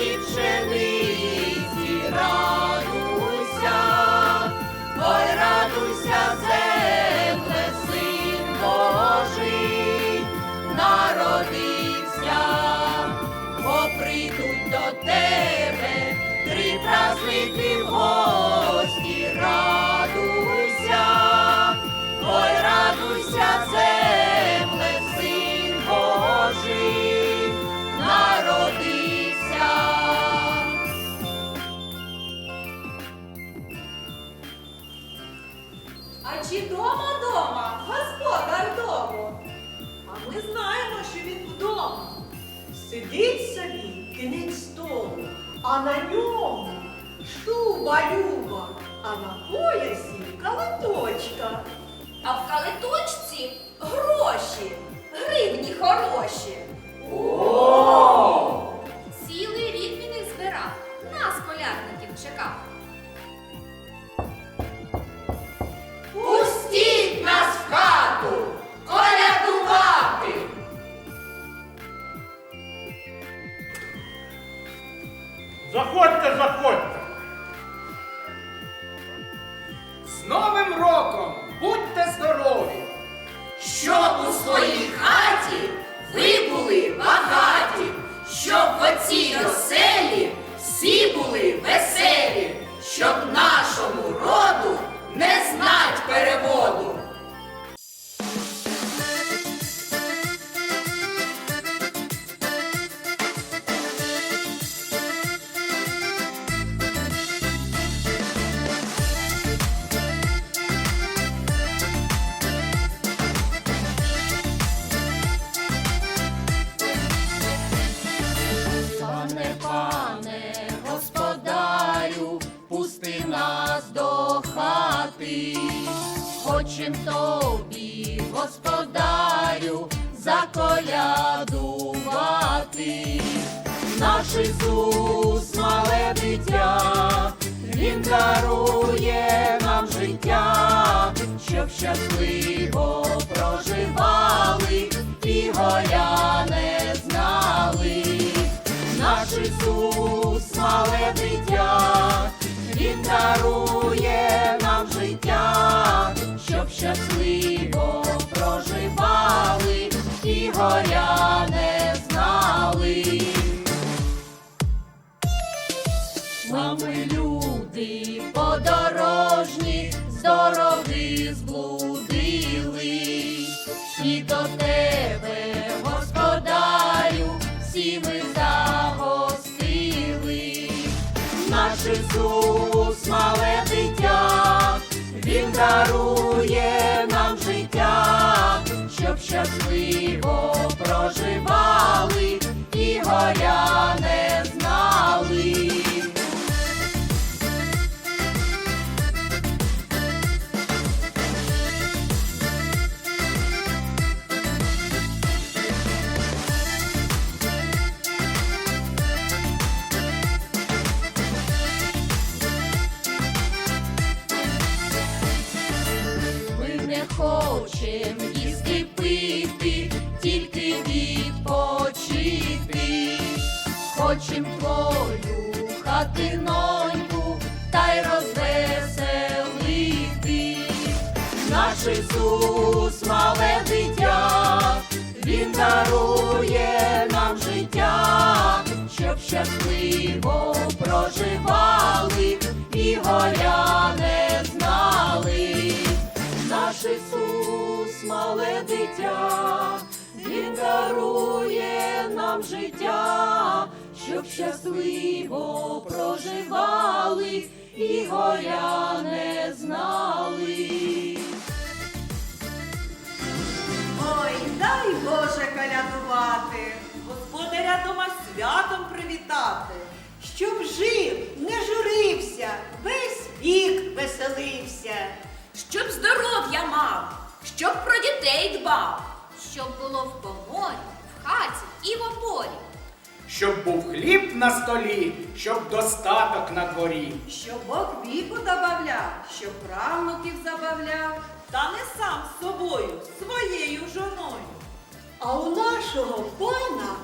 полі пшениці радуйся, ой радуйся, земля. А на ньому шуба люба, а на поясі калиточка. А в калиточці гроші, гривні хороші. Новим роком! Будьте здорові! Щоб у своїй хаті ви були багаті, щоб в оцій оселі всі були веселі, щоб нашому роду не знать переводу. Хочем тобі, господарю, заколядувати. Наш Ісус, мале дитя, Він дарує нам життя, щоб щасливо проживали і горя не знали. Наш Ісус, мале дитя, Він дарує нам життя, щоб щасливо проживали і горя не знали. Щасливо проживали і горя не знали. Щасливо проживали і горя не знали. Наш Ісус, мале дитя, Він дарує нам життя, щоб щасливо проживали і горя не знали. Ой, дай Боже колядувати, господаря дома святом привітати, щоб жив, не журився, весь вік веселився. Щоб здоров'я мав, щоб про дітей дбав, щоб було в коморі, в хаті і в оборі. Щоб був хліб на столі, щоб достаток на дворі. Щоб Бог віку добавляв, щоб правнуків забавляв, та не сам з собою, своєю жоною. А у нашого пана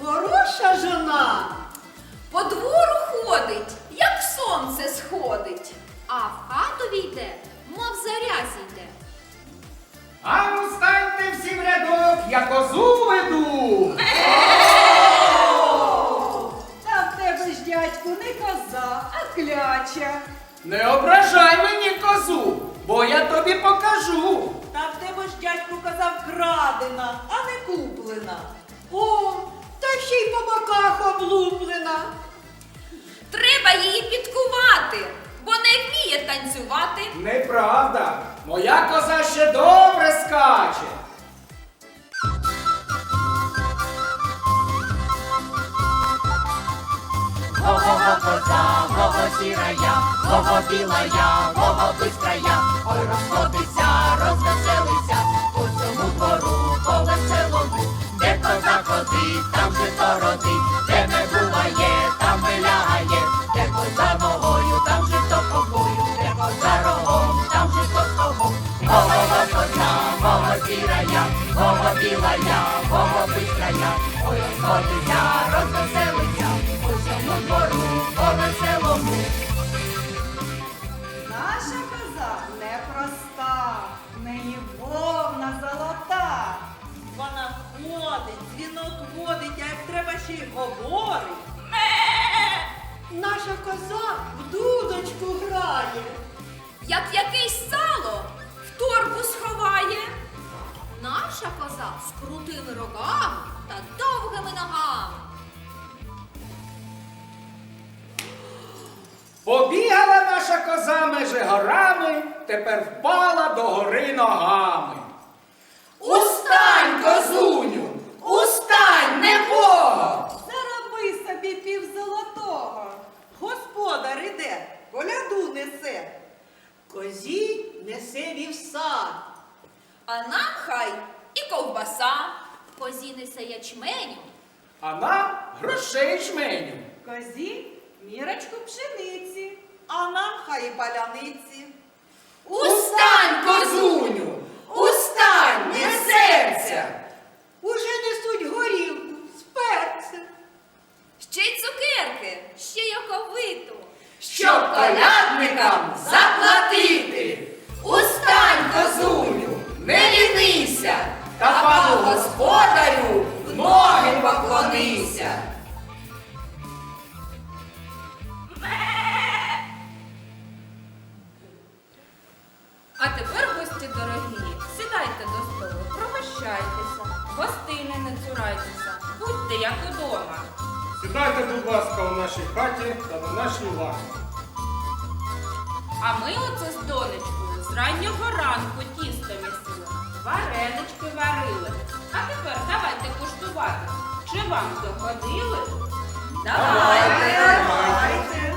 хороша жона. По двору ходить, як сонце сходить, а в хату війде, мов заря зійде. А ну станьте всі в рядок, я козу веду. Та в тебе ж, дядьку, не коза, а кляча. Не ображай мені козу, бо я тобі покажу. Та в тебе ж, дядьку, казав крадена, а не куплена. О, та ще й по боках облуплена. Треба її підкувати, бо не вміє танцювати. Неправда. Моя коза ще добре скаче. Го-го-го коза, го-го сірая, го-го білая, го-го бистрая. Ой, розходиться, розвеселися, по цьому двору, по веселому. Де коза ходить, там же то родить, де там вилягає, де коза ногою, там же то кобою, де коза рогом, там же то кого. Го-го-го коза, го-го сірая, го-го білая, го-го бистрая. Ой, розходиться, розвеселися, по цьому двору, по веселому. Наша коза непроста, в неї вовна золота. Вона ходить, дзвінок водить, а як треба ще й говорить. Наша коза в дудочку грає. Як якийсь сало в торбу сховає. Наша коза з крутими рогами та довгими ногами. Побігала наша коза межи горами, тепер впала до гори ногами. Устань, козуню! Устань, небога! Зароби собі півзолотого. Господар іде, коляду несе. Козі несе вівса. А нам хай і ковбаса. Козі несе ячменю. А нам грошей жменю. Козі мірочку пшениці. А нам хай і паляниці. Устань, козуню! Устань, не серця! Уже несуть горілку з. Ще й цукерки, ще й оковиту. Колядникам заплатити. Устань, козуню, не лінися, та пану господарю в ноги поклонися. А тепер, гості дорогі, сідайте до столу, пригощайтеся, гостини не цурайтеся, будьте як удома. Сідайте, будь ласка, у нашій хаті та на нашій лаві. А ми оце з донечкою з раннього ранку тісто місили, варенички варили. А тепер давайте куштувати. Чи вам догодили? Давайте. Давайте.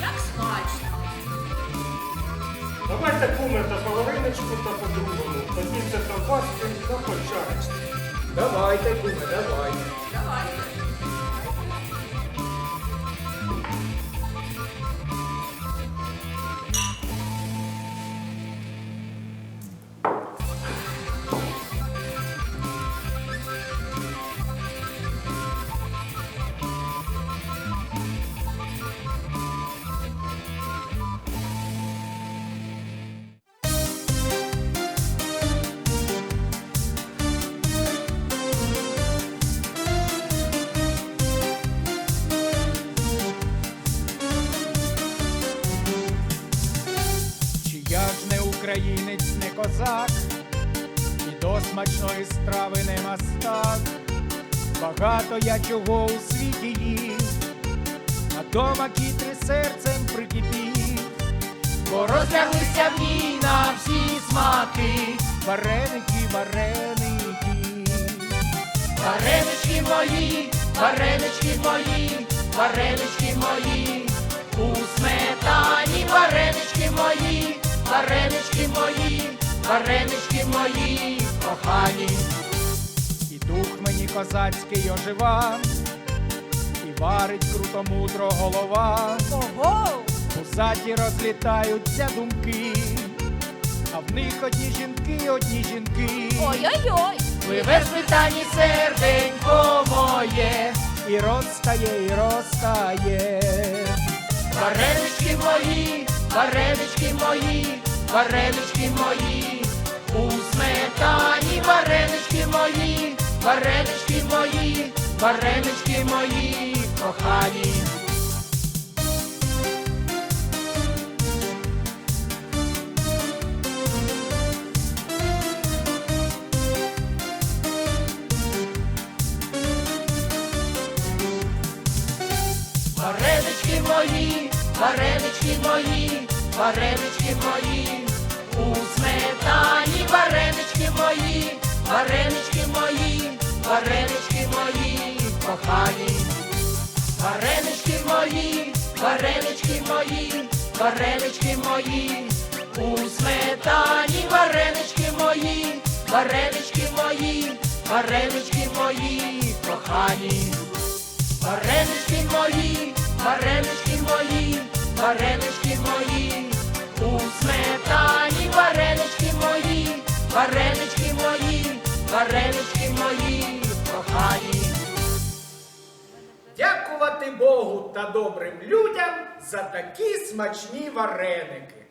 Як смачно. Давайте куми та половиночку та по-другому. Тоді це ковбаски та по чарочці. Давайте, куме, давайте. Давайте. Багато я чого у світі їв, а дома кітри серцем прикипів, бо розляглися в ній на всі смаки, вареники, вареники. Варенички мої, варенички мої, варенички мої, у сметані варенички мої, варенички мої, варенички мої, кохані козацький ожива, і варить круто мудро голова. Ого! У заді розлітаються думки, а в них одні жінки, одні жінки. Ой-ой-ой! Пливе світані серденько моє, і розтає, і розтає. Варенички мої, варенички мої, варенички мої, у сметані варенички мої, варенички варенички мої кохані. Варенички мої, варенички мої, варенички мої, у сметані варенички мої, варенички мої, варенички мої кохані, варенички мої, варенички мої, варенички мої, у сметані варенички мої, варенички мої, варенички мої, кохані, варенички мої, варенички мої, варенички мої, у сметані варенички мої, варенички мої, варенички мої. кохані. Дякувати Богу та добрим людям за такі смачні вареники.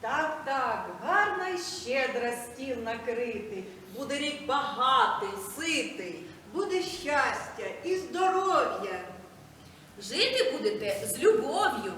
Так, так, гарно і щедро стіл накритий, буде рік багатий, ситий, буде щастя і здоров'я. Жити будете з любов'ю.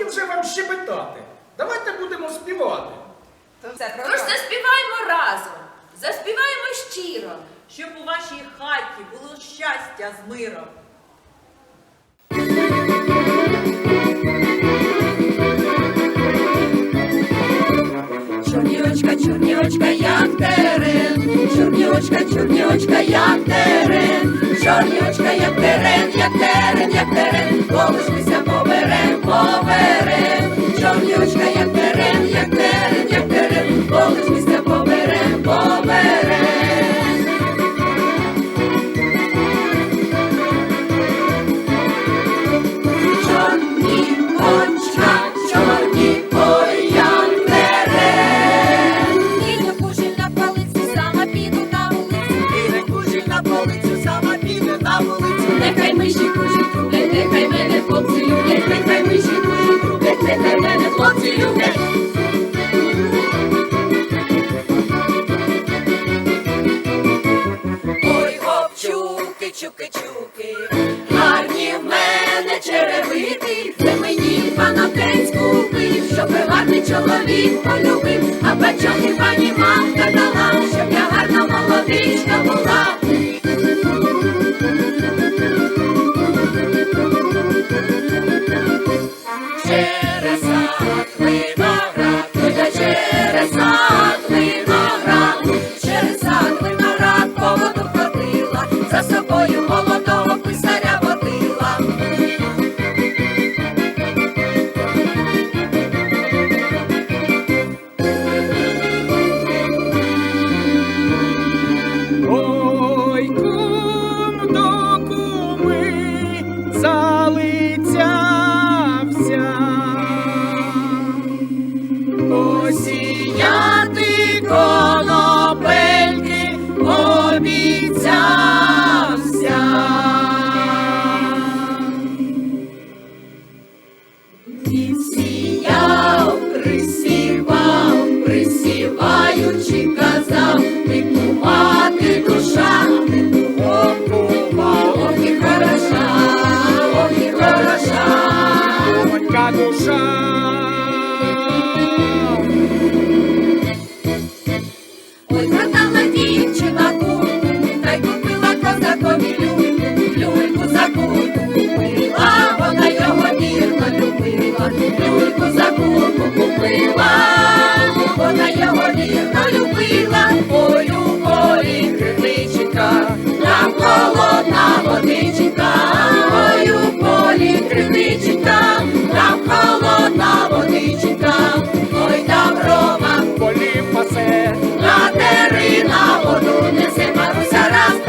годі вже вам щебетати. Давайте будемо співати. Тож заспіваємо разом, заспіваємо щиро, щоб у вашій хаті було щастя з миром. Чорнірочка, чорнірочка, я чорнючка, чорнючка, як терен, чорнючка, як терен, як терен, як терен, колись мися поберем, поберем, чорнючка, як терен.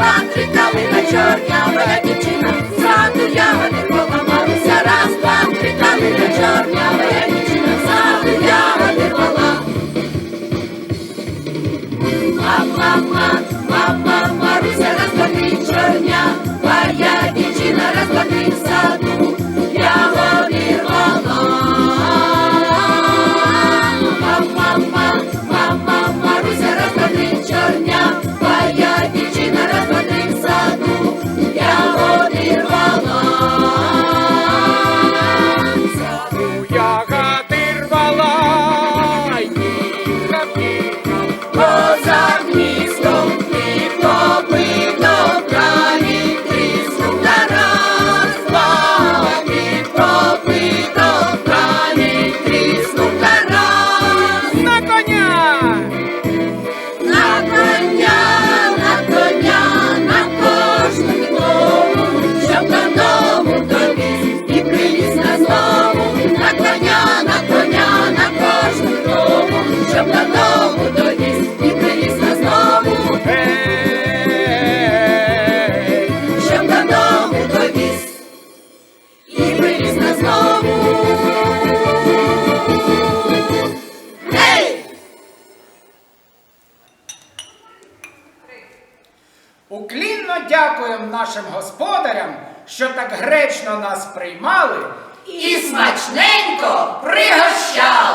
Патрика, на чорня, моя дівчина, ззаду ягоди поламалися, раз, два, три, калина чорня, моя дівчина, ззаду ягоди пола. Ма-ма, мама, ма-ма, Маруся, раз, два, чорня, моя дівчина, раз, саду. Гречно нас приймали І смачненько пригощали.